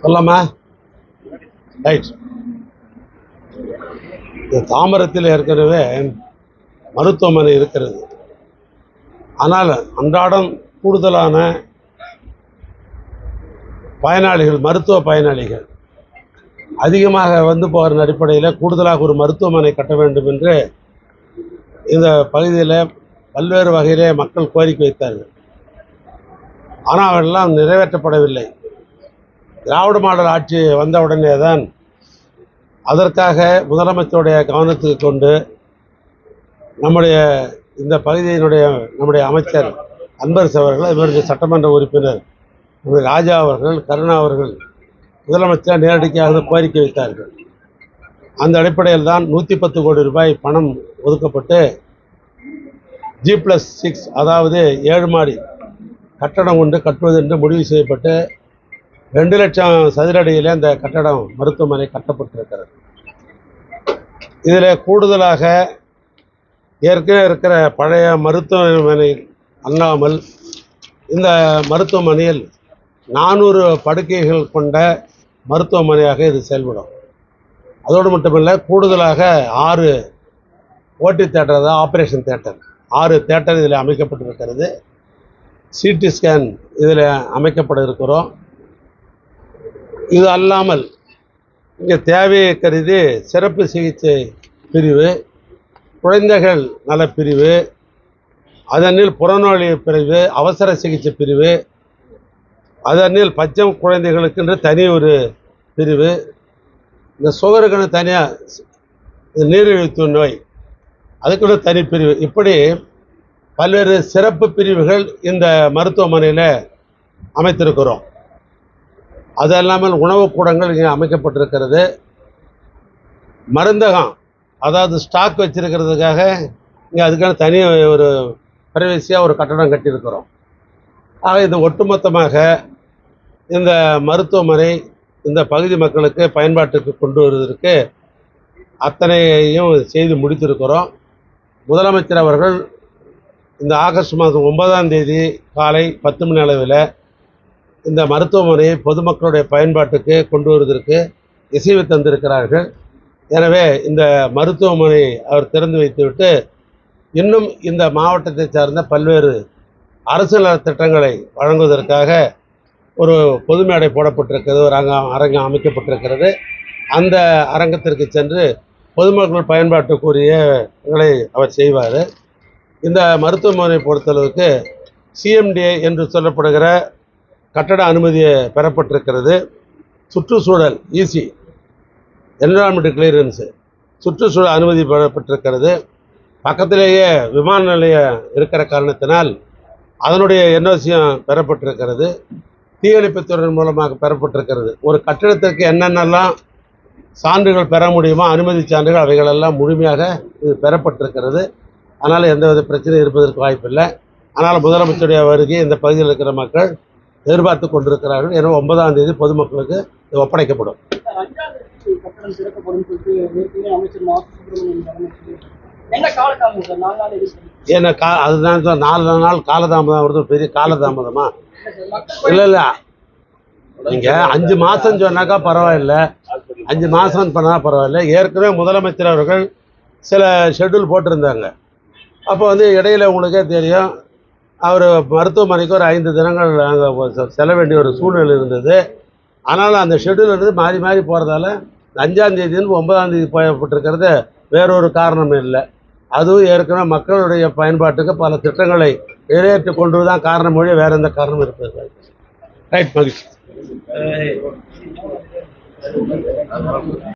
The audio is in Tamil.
சொல்லலாமா ரைட். இந்த தாமரத்தில் ஏற்கனவே மருத்துவமனை இருக்கிறது. ஆனால் அன்றாடம் கூடுதலான பயனாளிகள் மருத்துவ பயனாளிகள் அதிகமாக வந்து போகிற அடிப்படையில் கூடுதலாக ஒரு மருத்துவமனை கட்ட வேண்டும் என்று இந்த பகுதியில் பல்வேறு வகையிலே மக்கள் கோரிக்கை வைத்தார்கள். ஆனால் அவெல்லாம் நிறைவேற்றப்படவில்லை. திராவிட மாடல் ஆட்சி வந்த உடனே தான் அதற்காக முதலமைச்சருடைய கவனத்துக்கு கொண்டு நம்முடைய இந்த பகுதியினுடைய நம்முடைய அமைச்சர் அன்பரசு அவர்கள் இவருடைய சட்டமன்ற உறுப்பினர் ராஜா அவர்கள் கருணா அவர்கள் முதலமைச்சர் நேரடியாக கோரிக்கை வைத்தார்கள். அந்த அடிப்படையில் தான் நூற்றி பத்து கோடி ரூபாய் பணம் ஒதுக்கப்பட்டு ஜி ப்ளஸ் சிக்ஸ் அதாவது ஏழு மாடி கட்டடம் ஒன்று கட்டுவது என்று முடிவு செய்யப்பட்டு ரெண்டு லட்சம் சதுர அடியிலே அந்த கட்டடம் மருத்துவமனை கட்டப்பட்டிருக்கிறது. இதில் கூடுதலாக ஏற்கனவே இருக்கிற பழைய மருத்துவமனை அல்லாமல் இந்த மருத்துவமனையில் நானூறு படுக்கைகள் கொண்ட மருத்துவமனையாக இது செயல்படும். அதோடு மட்டுமில்லை கூடுதலாக ஆறு ஓடி தேட்டர் அதாவது ஆப்ரேஷன் தேட்டர் ஆறு தேட்டர் இதில் அமைக்கப்பட்டிருக்கிறது. சிடி ஸ்கேன் இதில் அமைக்கப்பட இருக்கிறோம். இது அல்லாமல் இங்கே தேவையை கருதி சிறப்பு சிகிச்சை பிரிவு குழந்தைகள் நலப்பிரிவு அதனில் புறநோய் பிரிவு அவசர சிகிச்சை பிரிவு அதனில் பச்சை குழந்தைகளுக்குன்ற தனி ஒரு பிரிவு. இந்த சுகருக்குன்னு தனியாக நீரிழிவு நோய். அதுக்குள்ள தனி பிரிவு. இப்படி பல்வேறு சிறப்பு பிரிவுகள் இந்த மருத்துவமனையில் அமைத்திருக்கிறோம். அது இல்லாமல் உணவுக் கூடங்கள் இங்கே அமைக்கப்பட்டிருக்கிறது. மருந்தகம் அதாவது ஸ்டாக் வச்சிருக்கிறதுக்காக இங்கே அதுக்கான தனி ஒரு பிரைவசியாக ஒரு கட்டடம் கட்டியிருக்கிறோம். ஆக இது ஒட்டுமொத்தமாக இந்த மருத்துவமனை இந்த பகுதி மக்களுக்கு பயன்பாட்டுக்கு கொண்டு வருவதற்கு அத்தனையும் செய்து முடித்திருக்கிறோம். முதலமைச்சர் அவர்கள் இந்த ஆகஸ்ட் மாதம் ஒன்பதாம் தேதி காலை பத்து மணி அளவில் இந்த மருத்துவமனையை பொதுமக்களுடைய பயன்பாட்டுக்கு கொண்டு வருவதற்கு இசைவு தந்திருக்கிறார்கள். எனவே இந்த மருத்துவமனை அவர் திறந்து வைத்துவிட்டு இன்னும் இந்த மாவட்டத்தை சார்ந்த பல்வேறு அரசு நலத்திட்டங்களை வழங்குவதற்காக ஒரு பொது மேடை போடப்பட்டிருக்கிறது ஒரு அரங்கம் அரங்கம் அமைக்கப்பட்டிருக்கிறது. அந்த அரங்கத்திற்கு சென்று பொதுமக்கள் பயன்பாட்டுக்குரியங்களை அவர் செய்வார். இந்த மருத்துவமனை பொறுத்தளவுக்கு சிஎம்டிஏ என்று சொல்லப்படுகிற கட்டட அனுமதியை பெறப்பட்டிருக்கிறது. சுற்றுச்சூழல் ஈசி என்விரான்மெண்ட் கிளியரன்ஸு சுற்றுச்சூழல் அனுமதி பெறப்பட்டிருக்கிறது. பக்கத்திலேயே விமான நிலையம் இருக்கிற காரணத்தினால் அதனுடைய என்ஓசியம் பெறப்பட்டிருக்கிறது. தீயணைப்புத்துறையின் மூலமாக பெறப்பட்டிருக்கிறது. ஒரு கட்டிடத்திற்கு என்னென்னலாம் சான்றுகள் பெற முடியுமோ அனுமதி சான்றுகள் அவைகளெல்லாம் முழுமையாக இது பெறப்பட்டிருக்கிறது. அதனால் எந்தவித பிரச்சனையும் இருப்பதற்கு வாய்ப்பில்லை. ஆனால் முதலமைச்சருடைய வருகை இந்த பகுதியில் இருக்கிற மக்கள் எதிர்பார்த்து கொண்டிருக்கிறார்கள். எனவே ஒன்பதாம் தேதி பொதுமக்களுக்கு இது ஒப்படைக்கப்படும். அமைச்சர் ஏன்னா கா அதுதான் நாலு நாள் காலதாமதம் வருது பெரிய காலதாமதமா? இல்லை இல்லை. நீங்கள் அஞ்சு மாதம் சொன்னாக்கா பரவாயில்ல. அஞ்சு மாதம் பண்ணால் பரவாயில்ல. ஏற்கனவே முதலமைச்சர் அவர்கள் சில ஷெட்யூல் போட்டிருந்தாங்க. அப்போ வந்து இடையில உங்களுக்கே தெரியும். அவர் மருத்துவமனைக்கு ஒரு ஐந்து தினங்கள் அங்கே செல்ல வேண்டிய ஒரு சூழ்நிலை இருந்தது. ஆனாலும் அந்த ஷெட்யூல் இருந்து மாறி மாறி போகிறதால அஞ்சாம் தேதியிலிருந்து ஒன்பதாம் தேதி போயப்பட்டிருக்கிறது வேறொரு காரணம் இல்லை. அதுவும் ஏற்கனவே மக்களுடைய பயன்பாட்டுக்கு பல திட்டங்களை நிறைவேற்றி கொண்டு தான் காரணம் மொழி வேற எந்த காரணமும் இருப்பது ரைட் மகிழ்ச்சி.